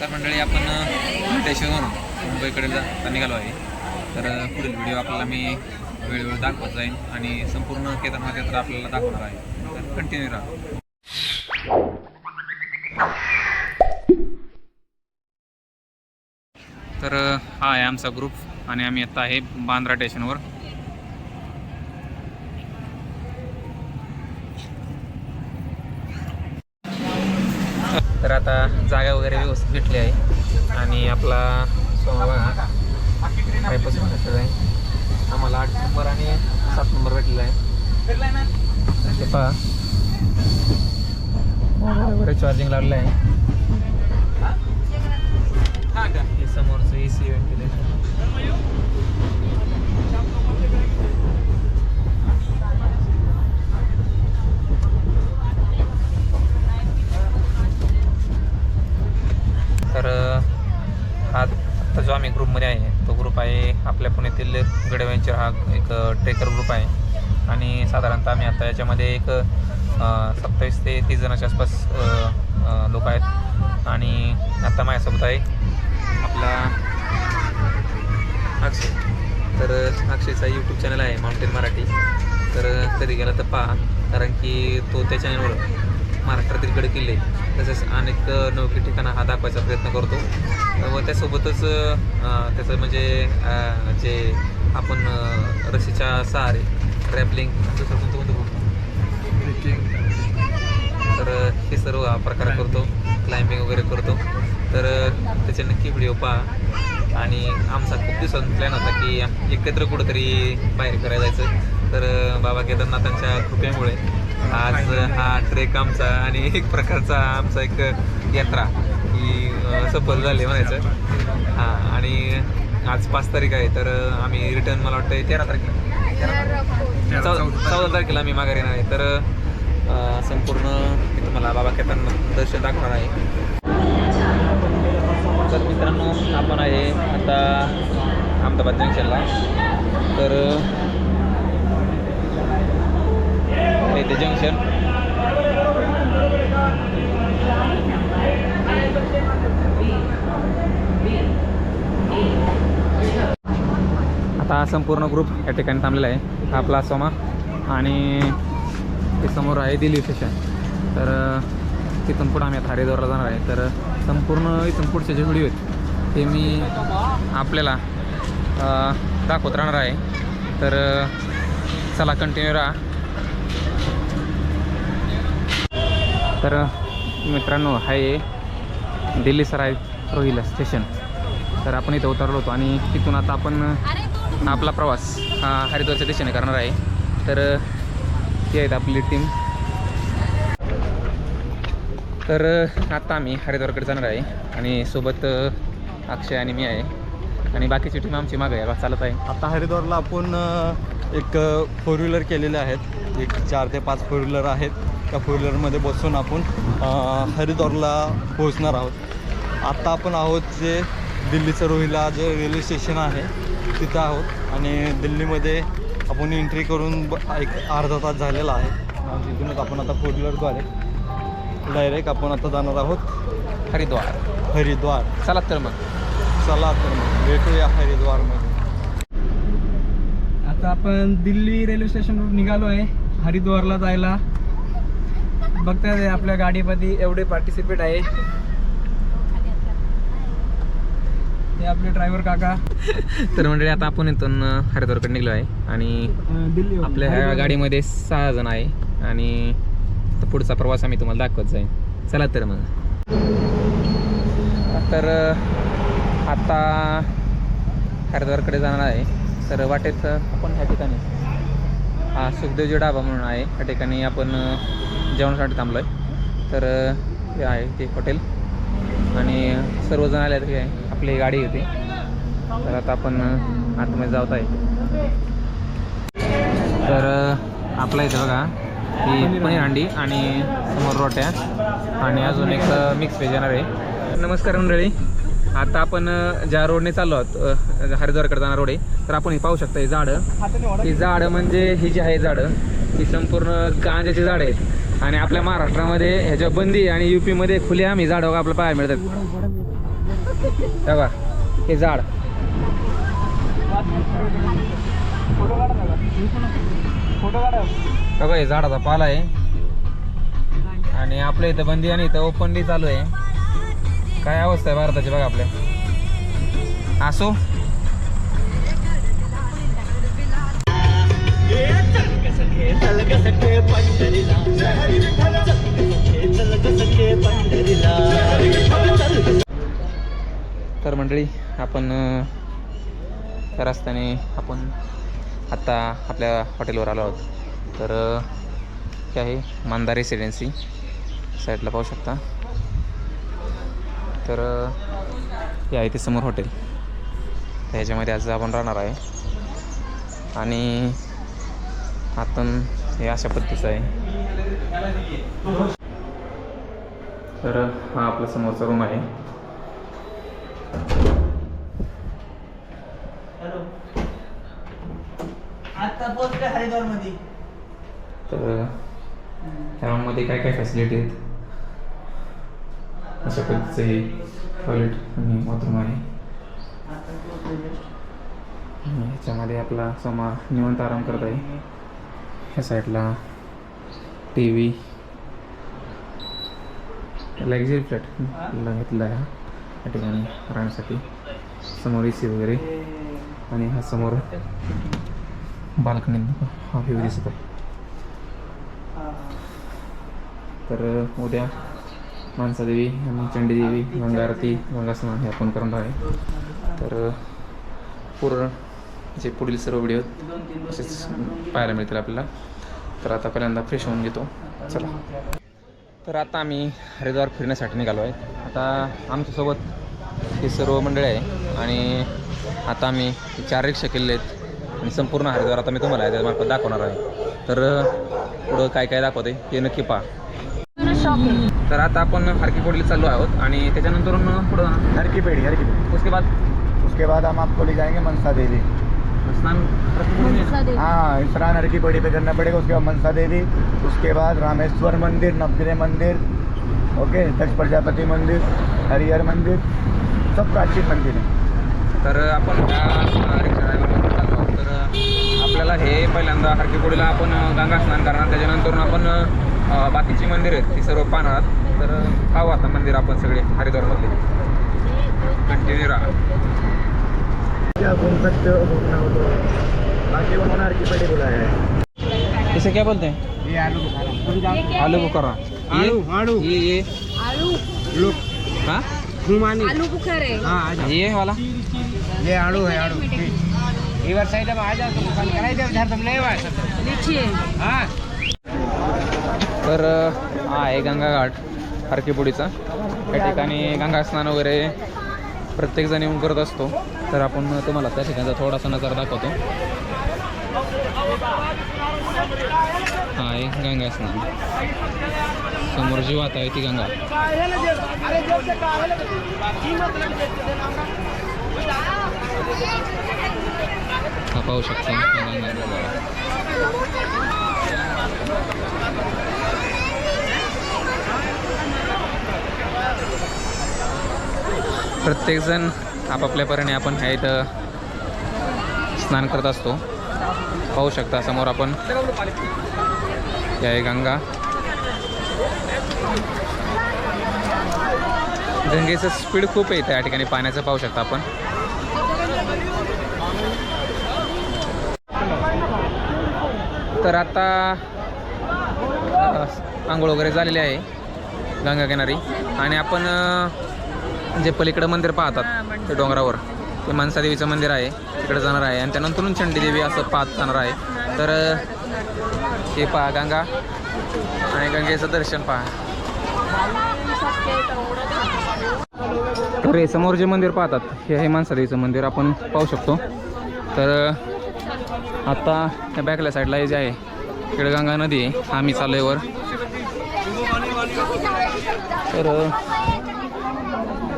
तर मंडळी आपण स्टेशनवरून मुंबईकडे जाता निघालो आहे. तर पुढील व्हिडिओ आपल्याला मी वेळोवेळी दाखवत जाईन आणि संपूर्ण केदारनाथ यात्रा आपल्याला दाखवणार आहे. तर कंटिन्यू राहा. तर हा आहे आमचा ग्रुप आणि आम्ही आता आहे बांद्रा स्टेशनवर तर आता जागा वगैरे व्यवस्थित भेटली आहे. आणि आपला सोमवार भेटलेला आहे. आम्हाला आठ नंबर आणि सात नंबर भेटलेला आहे. ते पहा. बरोबर चार्जिंग लागलं आहे. हे समोरचं ए सी व्हेंटिलेशन तर हा आता जो आम्ही ग्रुपमध्ये आहे तो ग्रुप आहे आपल्या पुण्यातील गड हा एक ट्रेकर ग्रुप आहे. आणि साधारणतः आम्ही आता याच्यामध्ये एक सत्तावीस ते तीस जणांच्या आसपास लोक आहेत. आणि आता माझ्यासोबत आहे आपला अक्षय. तर अक्षयचा यूट्यूब चॅनल आहे माउंटेन मराठी तर कधी गेला तर पहा कारण की तो त्या चॅनलवर महाराष्ट्रातील गड किल्ले तसेच अनेक नौके ठिकाणं हा दाखवायचा प्रयत्न करतो. व त्यासोबतच त्याचं म्हणजे जे आपण रशीच्या सहारे ट्रॅपलिंग दुसरं कोणतं कोणतं बोलतो तर हे सर्व प्रकार करतो क्लाइम्बिंग वगैरे करतो. तर त्याचे नक्की व्हिडिओ पहा. आणि आमचा खूप दिवसांचा प्लॅन होता की एकत्र कुठंतरी बाहेर करायला जायचं. तर बाबा केदारनाथांच्या कृपेमुळे आज हा ट्रेक आमचा आणि एक प्रकारचा आमचा एक यात्रा ही सफल झाली म्हणायचं. हां आणि आज पाच तारीख आहे तर आम्ही रिटर्न मला वाटतं तेरा तारखेला. चौदा तारखेला. मी माघारी येणार आहे. तर संपूर्ण तुम्हाला बाबा केदारनाथ दर्शन दाखवणार आहे. तर मित्रांनो आपण आहे आता अहमदाबाद जंक्शनला. तर ते जंक्शन. आता हा संपूर्ण ग्रुप या ठिकाणी थांबलेला आहे. हा आपला सोमा आणि ते समोर आहे दिल्ली स्टेशन तर तिथून पुढं आम्ही आता हरिद्वारला जाणार आहे. तर संपूर्ण इथून पुढचे जे व्हिडिओ आहेत ते मी आपल्याला दाखवत राहणार आहे. तर चला कंटिन्यू राहा. तर मित्रांनो आहे दिल्ली सराय रोहिला स्टेशन तर आपण इथं उतरलो होतो आणि तिथून आता आपण आपला प्रवास हा हरिद्वारच्या दिशेने करणार आहे. तर ती आहेत आपली टीम तर आता आम्ही हरिद्वारकडे जाणार आहे आणि सोबत अक्षय आणि मी आहे. आणि बाकीची टीम आमची मागं आहे चालत आहे. आता हरिद्वारला आपण एक फोर व्हीलर केलेले आहेत. एक चार ते पाच फोर व्हीलर आहेत. त्या फोर व्हीलरमध्ये बसून आपण हरिद्वारला पोहोचणार आहोत. आत्ता आपण आहोत जे दिल्लीचं रोहिला जे रेल्वे स्टेशन आहे तिथं आहोत. आणि दिल्लीमध्ये आपण एंट्री करून ब- एक अर्धा तास झालेला आहे. तिथूनच आपण आता फोर व्हीलरद्वारे डायरेक्ट आपण आता जाणार आहोत हरिद्वार. हरिद्वार. चला तर मग. चला तर मग. भेटूया हरिद्वारमध्ये. आता आपण दिल्ली रेल्वे स्टेशनवर निघालो आहे. हरिद्वारला जायला. बघताय ते आपल्या गाडीमध्ये एवढे पार्टिसिपेट आहे. हे आपले ड्रायव्हर काका. तर मंडळी आता आपण इथून हरिद्वारकडे निघलो आहे आणि आपल्या ह्या गाडीमध्ये सहा जण आहे आणि तर पुढचा प्रवास आम्ही तुम्हाला दाखवत जाईल चला तर मग. तर आता हरिद्वारकडे जाणार आहे. तर वाटेत आपण ह्या ठिकाणी हा सुखदेवजी ढाबा म्हणून आहे. ह्या ठिकाणी आपण जेवणासाठी थांबलो आहे तर हे आहे ते हॉटेल. आणि सर्वजण आले हे आहे आपली गाडी होती. तर आता आपण आतमध्ये जात आहे. तर आपला इथे बघा. ही पनीर अंडी आणि समोर रोट्या. आणि अजून एक मिक्स व्हेज येणार आहे. नमस्कार मंडळी. आता आपण ज्या रोडने चाललो आहोत हरिद्वारकडे जाणार रोड आहे तर आपण हे पाहू शकता ही झाडं. ही झाडं म्हणजे ही जी आहे झाडं ही संपूर्ण गांजाची झाडं आहेत. आणि आपल्या महाराष्ट्रामध्ये ह्याच्या बंदी आणि युपी मध्ये खुले आम्ही झाडं आपल्याला पाहायला मिळतात. बघा हे झाड. फोटो काढा फोटो काढा. बघा हे झाडाचा पाला आहे. आणि आपल्या इथं बंदी आणि इथं ओपनली चालू आहे. काय अवस्था आहे भारताची बघा आपल्या. असो तर मंडळी आपण त्या रस्त्याने आपण आत्ता आपल्या हॉटेलवर आलो आहोत. तर हे? आहे मांदा रेसिडेन्सी साईडला पाहू शकता. तर हे आहे ते समोर हॉटेल. ह्याच्यामध्ये आज आपण राहणार आहे. आणि आपण हे अशा पद्धतीचं आहे. तर हा आपला समोरचा रूम आहे. आता हरिद्वारमध्ये तर त्यामध्ये रूममध्ये काय काय फॅसिलिटी आहेत? अशा पद्धतीचं हे टॉयलेट आणि बाथरूम आहे. ह्याच्यामध्ये आपला समा निवंत आराम करत आहे. ह्या साईडला टी व्ही लक्झरी फ्लॅट घेतला आहे हा या ठिकाणी राहण्यासाठी. समोर ए सी वगैरे. आणि हा समोर बाल्कनी हा व्ह्यू दिसत आहे. तर उद्या मानसादेवी आणि चंडीदेवी गंगारती आरती हे आपण करणार आहे तर पूर्ण जे पुढील सर्व व्हिडिओ असेच पाहायला मिळतील आपल्याला. तर आता पहिल्यांदा फ्रेश होऊन घेतो. चला. तर आता आम्ही हरिद्वार फिरण्यासाठी निघालो आहे. आता आमच्यासोबत हे सर्व मंडळी आहे आणि आता आम्ही चार रिक्षा केलेले आहेत आणि संपूर्ण हरिद्वार आता मी तुम्हाला त्यामार्फत दाखवणार आहे. तर पुढं काय काय दाखवते ते नक्की पहा. तर आता आपण हरकीपोडीला चाललो आहोत आणि त्याच्यानंतर पुढं हर की पेड़ी हर की पेड़ी उसके बाद? उसके बाद हम आपको ले जाएंगे मनसा देवी. स्नान हाँ स्नान हर की पेड़ी पे करना पड़ेगा उसके बाद मनसा देवी उसके बाद रामेश्वर मंदिर नवग्रह मंदिर ओके दक्ष प्रजापति मंदिर हरिहर मंदिर सब प्राचीन मंदिर है। तर आपण तर आपल्याला हे पहिल्यांदा हरकीपोडीला आपण गंगा स्नान करणार. त्याच्यानंतर आपण बाकीची मंदिर आहेत ती सर्व पाहणार. तर पाहू आता मंदिर आपण सगळे हरिद्वारमधले. कंटिन्यू राहा. हो हो है इसे क्या बोलते हैं? ये आलू बुखारा आलू बुखारा आलू, आलू। ये ये आलू। लुक। हाँ? घुमानी आलू बुखारे हाँ। ये वाला? ये आलू है आलू। इधर साइड में आ जाओ तुम कराई दो इधर तुम ले लीची हाँ। तर हा आहे गंगाघाट हरकीपुडीचा. या ठिकाणी गंगा स्नान वगैरे प्रत्येकजण येऊन करत असतो. तर आपण तुम्हाला त्या ठिकाणचा थोडासा नजर दाखवतो. हा आहे गंगा स्नान. समोर जी वाहत आहे ती गंगा. हा पाहू शकता. गंगा प्रत्येकजण आपापल्या परीने आपण ह्या इथं स्नान करत असतो. पाहू शकता समोर आपण या आहे गंगा. गंगेचं स्पीड खूप आहे त्या ठिकाणी पाण्याचं पाहू शकता आपण. तर आता आंघोळ वगैरे झालेली आहे. गंगा किनारी. आणि आपण जे पलीकडं मंदिर पाहतात ते डोंगरावर. ते मनसादेवीचं मंदिर आहे तिकडे जाणार आहे. आणि त्यानंतरून चंडीदेवी असं पाहत जाणार आहे. तर हे पहा गंगा. आणि गंगेचं दर्शन पहा. तर हे समोर जे मंदिर पाहतात हे आहे मानसादेवीचं मंदिर. आपण पाहू शकतो. तर अ, आता या बॅकल्या साईडला हे जे आहे इकडे गंगा नदी आहे. आम्ही चालू आहे वर. तर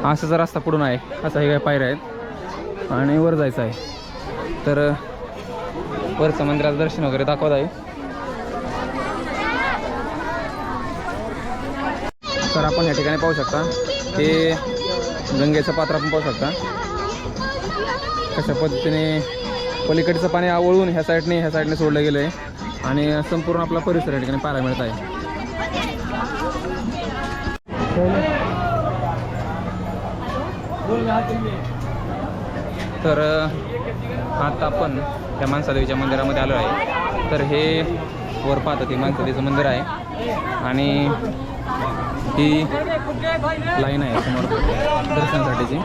असाचा रस्ता पुढून आहे. असा हे काय पायऱ्या आहेत. आणि वर जायचं आहे. तर वरचं मंदिराचं दर्शन वगैरे दाखवत आहे. तर आपण या ठिकाणी पाहू शकता हे गंगेचं पात्र आपण पाहू शकता. कशा पद्धतीने पलीकडचं पाणी आवळून ह्या साईडने ह्या साईडने सोडलं गेलं आहे आणि संपूर्ण आपला परिसर या ठिकाणी पाहायला मिळत आहे. तर आता आपण त्या माणसादेवीच्या मंदिरामध्ये आलो आहे. तर हे वर पाहतं ते माणसादेवीचं मंदिर आहे. आणि ही लाईन आहे समोर दर्शनासाठीची.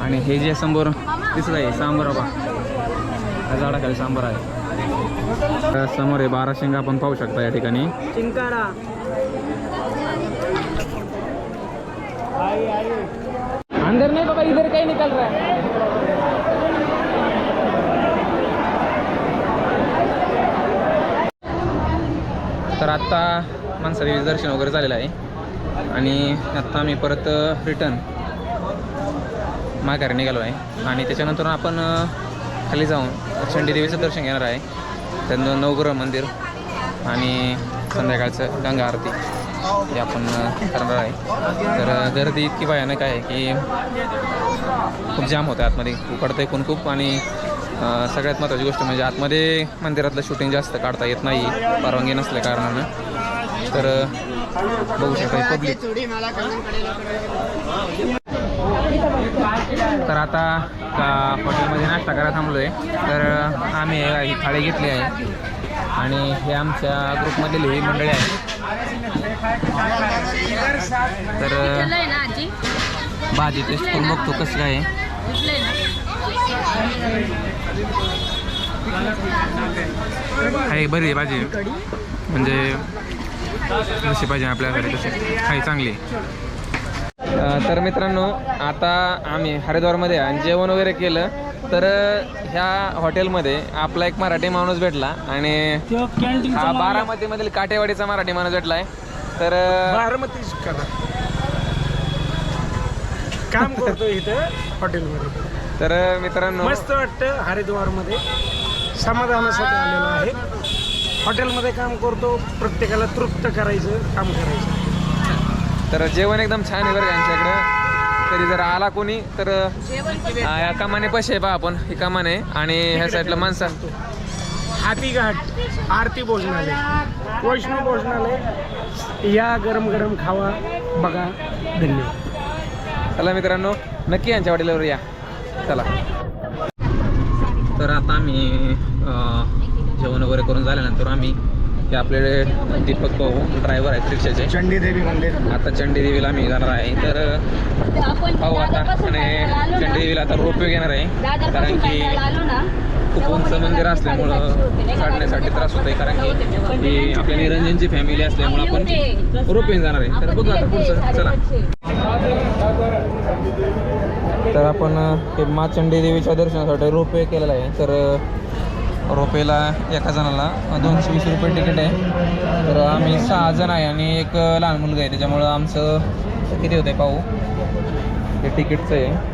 आणि हे जे समोर दिसत आहे सांबर बाबा. ह्या झाडाखाली सांबर आहे. तर समोर आहे बारा शेंगा आपण पाहू शकता या ठिकाणी. अंदर नहीं बाबा इधर कहीं निकल रहा है। तर आत्ता माणसादेवीचं दर्शन वगैरे झालेलं आहे. आणि आत्ता आम्ही परत रिटर्न माघारी निघालो आहे. आणि त्याच्यानंतर आपण खाली जाऊन चंडीदेवीचं दर्शन घेणार आहे. त्यानंतर नवग्रह मंदिर आणि संध्याकाळचं गंगा आरती. हे आपण करणार आहे. तर गर्दी इतकी भयानक आहे की खूप जाम होतं आतमध्ये. उकडतं आहे खूप खूप आणि सगळ्यात महत्त्वाची गोष्ट म्हणजे आतमध्ये मंदिरातलं शूटिंग जास्त काढता येत नाही परवानगी नसल्या कारणानं. तर बघू शकता पब्लिक तर आता का हॉटेलमध्ये नाश्ता करायला थांबलो आहे तर आम्ही ही थाळी घेतली आहे. आणि हे आमच्या ग्रुपमधील ही मंडळी आहे तर अ, भाजी टेस्ट करून बघतो कसं काय आहे. बरी आहे भाजी. म्हणजे जशी पाहिजे आपल्याकडे तशी आहे. चांगली तर मित्रांनो आता आम्ही हरिद्वारमध्ये आणि जेवण वगैरे केलं तर ह्या हॉटेलमध्ये आपला एक मराठी माणूस भेटला आणि हा बारामतीमधील काटेवाडीचा मराठी माणूस भेटला आहे. तर अं, बारामतीच करा काम करतो इथं हॉटेलमध्ये. तर मित्रांनो मस्त वाटतं हरिद्वारमध्ये. समाधानासाठी आलेलो आहे. हॉटेलमध्ये काम करतो प्रत्येकाला तृप्त करायचं काम करायचं. तर जेवण एकदम छान आहे बरं का यांच्याकडं. कधी जर आला कोणी तर या कामाने पैसे आहे पहा आपण ही कामान. आहे आणि ह्या साईडला माणसं. हातीघाट आरती भोजनालय. वैष्णव भोजनालय. या गरम गरम खावा बघा धन्यवाद चला मित्रांनो नक्की यांच्या वाटेल्यावर या. चला. तर आता आम्ही जेवण वगैरे करून झाल्यानंतर आम्ही हे आपले दीपक भाऊ ड्रायव्हर आहेत रिक्षाचे. चंडी देवी मंदिर. आता चंडी देवीला आम्ही जाणार आहे. तर पाहू आता आणि चंडी देवीला आता रोपवे घेणार आहे. कारण की खूप उंच मंदिर असल्यामुळं चढण्यासाठी त्रास होत आहे कारण की ही आपल्या निरंजनची फॅमिली असल्यामुळं आपण रोपवेने जाणार आहे. तर बघू आता पुढचं. चला. तर आपण हे माचंडी देवीच्या दर्शनासाठी रोपे केलेला आहे. तर रोपेला एका जणाला दोनशे वीस रुपये तिकीट आहे. तर आम्ही सहा जण आहे आणि एक लहान मुलगा आहे. त्याच्यामुळं आमचं किती होतं आहे पाहू? हे तिकीटचं आहे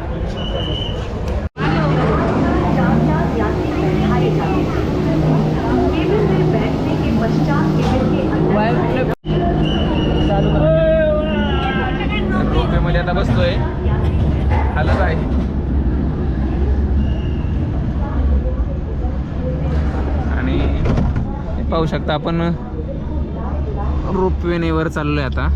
चार-चार यात्री बिठाए जाते हैं केबिन में बैठने के पश्चात केबिन के अंदर तर रोपेमध्ये आता बसतोय हालत आहे आणि हे पाहू शकता आपण. रोपवेनेवर चाललोय आता.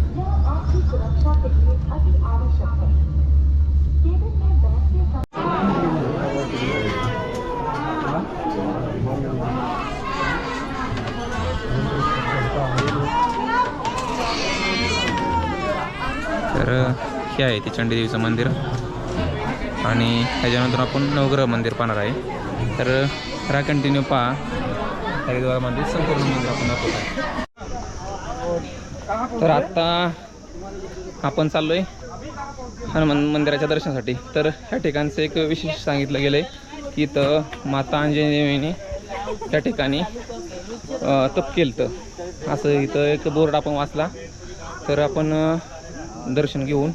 तर हे आहे ते चंडीदेवीचं मंदिर. आणि त्याच्यानंतर आपण नवग्रह मंदिर पाहणार आहे. तर हा कंटिन्यू पहा. हरिद्वारमध्ये संपूर्ण मंदिर आपण दाखवत आहे. तर आत्ता आपण चाललोय हनुमान मंदिराच्या दर्शनासाठी. तर ह्या ठिकाणचं एक विशेष सांगितलं गेलं आहे की इथं माता अंजनी त्या ठिकाणी तप केलं असं इथं एक बोर्ड आपण वाचला. तर आपण दर्शन घेऊन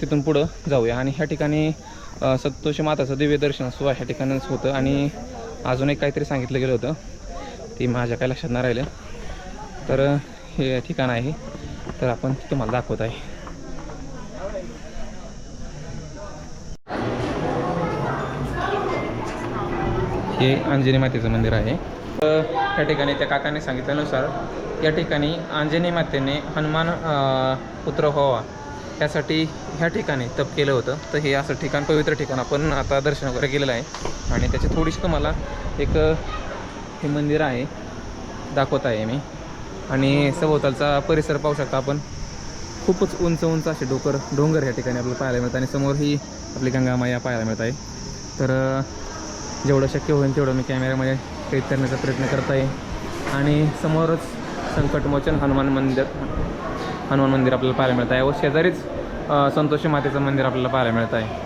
तिथून पुढं जाऊया. आणि ह्या ठिकाणी सप्तोषी माताचं दिव्य दर्शन सुद्धा ह्या ठिकाणीच होतं. आणि अजून एक काहीतरी सांगितलं गेलं होतं. ते माझ्या काय लक्षात नाही राहिलं. तर हे ठिकाण आहे. तर आपण तुम्हाला दाखवत आहे. हे अंजनी मातेचं मंदिर आहे. या ठिकाणी त्या काकाने सांगितल्यानुसार या ठिकाणी अंजनी मातेने हनुमान पुत्र व्हावा. त्यासाठी ह्या ठिकाणी तप केलं होतं. तर हे असं ठिकाण पवित्र ठिकाण आपण आता दर्शन वगैरे केलेलं आहे. आणि त्याची थोडीशी तुम्हाला एक हे मंदिर आहे दाखवत आहे मी. आणि सभोवतालचा परिसर पाहू शकता आपण. खूपच उंच उंच असे डोकर डोंगर या ठिकाणी आपल्याला पाहायला मिळतं आणि समोर ही आपली गंगामाया पाहायला मिळत आहे. तर जेवढं शक्य होईल तेवढं मी कॅमेऱ्यामध्ये कैद करण्याचा प्रयत्न करत आहे. आणि समोरच संकटमोचन हनुमान मंदिर. हनुमान मंदिर आपल्याला पाहायला मिळत आहे. व शेजारीच संतोषी मातेचं मंदिर आपल्याला पाहायला मिळत आहे.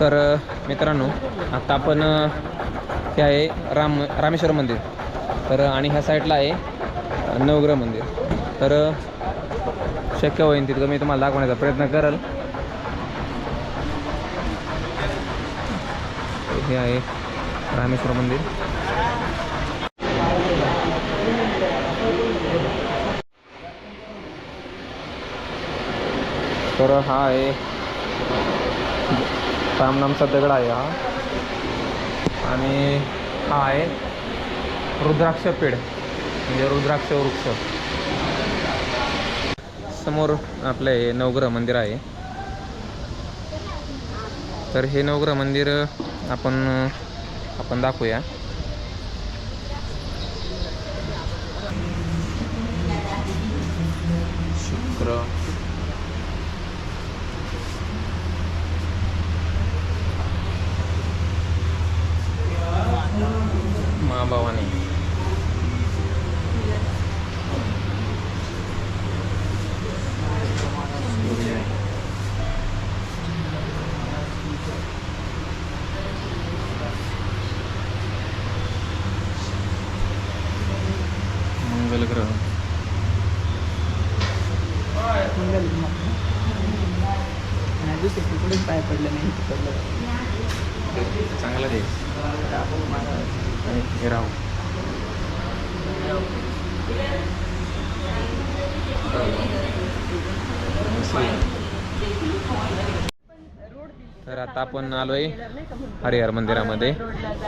तर मित्रांनो आता आपण हे आहे राम रामेश्वर मंदिर. तर आणि ह्या साईडला आहे नवग्रह मंदिर. तर शक्य होईल तितकं मी तुम्हाला दाखवण्याचा प्रयत्न करेल. हे आहे रामेश्वर मंदिर. तर हा आहे. रामनामचा दगड आहे हा. आणि हा आहे रुद्राक्ष पेड म्हणजे रुद्राक्ष वृक्ष. समोर आपलं हे नवग्रह मंदिर आहे. तर हे नवग्रह मंदिर आपण आपण दाखवूया. आणि हे राहू. तर आता आपण आलोय हरिहर मंदिरामध्ये.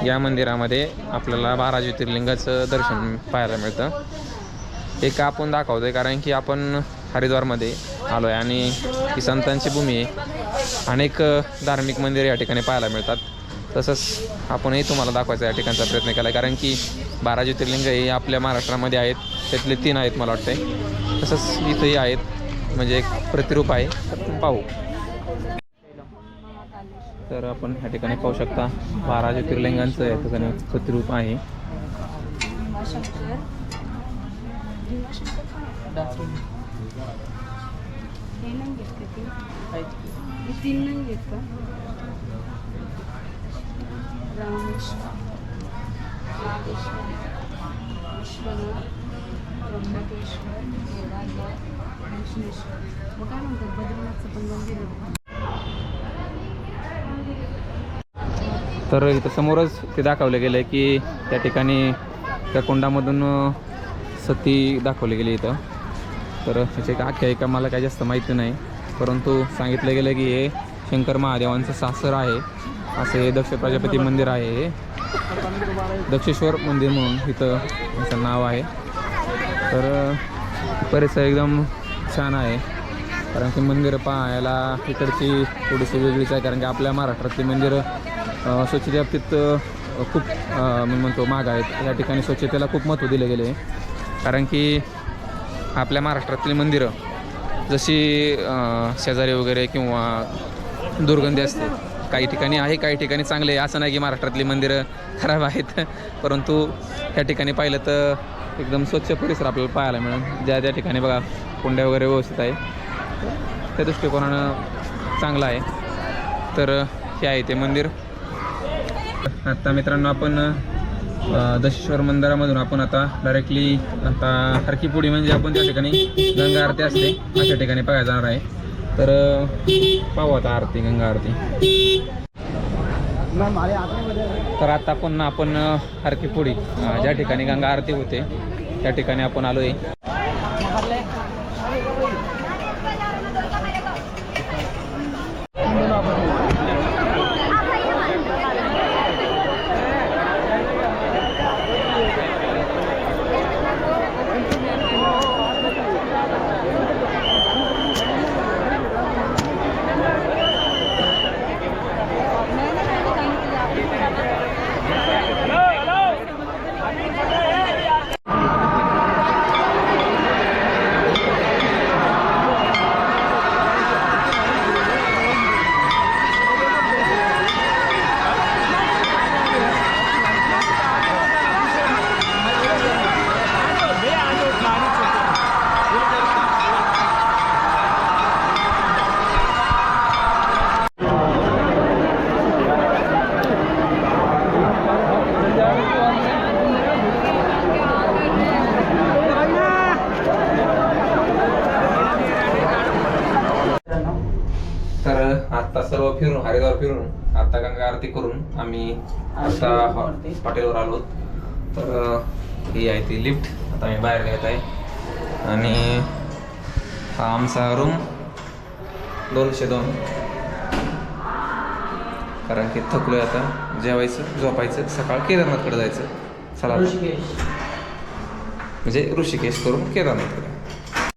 या मंदिरामध्ये आपल्याला बारा ज्योतिर्लिंगाचं दर्शन पाहायला मिळतं. हे का आपण दाखवतोय कारण की आपण हरिद्वारमध्ये आलो आहे आणि ही संतांची भूमी आहे. अनेक धार्मिक मंदिर या ठिकाणी पाहायला मिळतात. तसंच आपणही तुम्हाला दाखवायचा या ठिकाणचा प्रयत्न केला आहे कारण की बारा ज्योतिर्लिंग हे आपल्या महाराष्ट्रामध्ये आहेत. त्यातले तीन आहेत मला वाटतंय. तसंच इथंही आहेत. म्हणजे एक प्रतिरूप आहे. तर पाहू. तर आपण ह्या ठिकाणी पाहू शकता बारा ज्योतिर्लिंगांचं या ठिकाणी प्रतिरूप आहे. नाही घेत का तीन नागेश्वर विश्वनाथ विष्णेश्वर मग काय म्हणतात? बद्रीनाथचं पण मंदिर आहे तर इथं समोरच ते दाखवलं गेलं आहे की त्या ठिकाणी त्या कुंडामधून सती दाखवली गेली इथं. तर त्याची एक आख्यायिका मला काही जास्त माहिती नाही. परंतु सांगितलं गेलं की हे शंकर महादेवांचं सासर आहे. असं हे दक्ष प्रजापती मंदिर आहे हे. दक्षेश्वर मंदिर म्हणून इथं याचं नाव आहे. तर परिसर एकदम छान आहे. कारण की मंदिरं पाहायला इकडची थोडीशी वेगळीच आहे. कारण की आपल्या महाराष्ट्रातली मंदिरं स्वच्छते बाबतीत खूप मी म्हणतो माग आहेत. या ठिकाणी स्वच्छतेला खूप महत्त्व दिले गेले कारण की आपल्या महाराष्ट्रातली मंदिरं जशी शेजारी वगैरे किंवा दुर्गंधी असते. काही ठिकाणी आहे काही ठिकाणी चांगले आहे. असं नाही की महाराष्ट्रातली मंदिरं खराब आहेत. परंतु ह्या ठिकाणी पाहिलं तर एकदम स्वच्छ परिसर आपल्याला पाहायला मिळेल. ज्या त्या ठिकाणी बघा कुंड्या वगैरे व्यवस्थित आहे. त्या दृष्टिकोनानं चांगला आहे. तर हे आहे ते मंदिर. आता मित्रांनो आपण दशेश्वर मंदिरामधून आपण आता डायरेक्टली आता हरकीपुडी म्हणजे आपण त्या ठिकाणी गंगा आरती असते अशा ठिकाणी बघायला जाणार आहे. तर पाहू आता आरती गंगा आरती. तर आता पुन्हा आपण हरकी पुढी ज्या ठिकाणी गंगा आरती होते त्या ठिकाणी आपण आलो आहे तर आता सर्व फिरून आता गंगा आरती करून आम्ही आता हॉटेलवर आलो. तर ही आहे ती लिफ्ट. आता आम्ही बाहेर घेत आहे. आणि हा आमचा रूम दोनशे दोन. कारण की थकलोय आता. जेवायचं झोपायचं सकाळ केदारनाथकडे जायचं. चला म्हणजे ऋषिकेश करून केदारनाथकडे.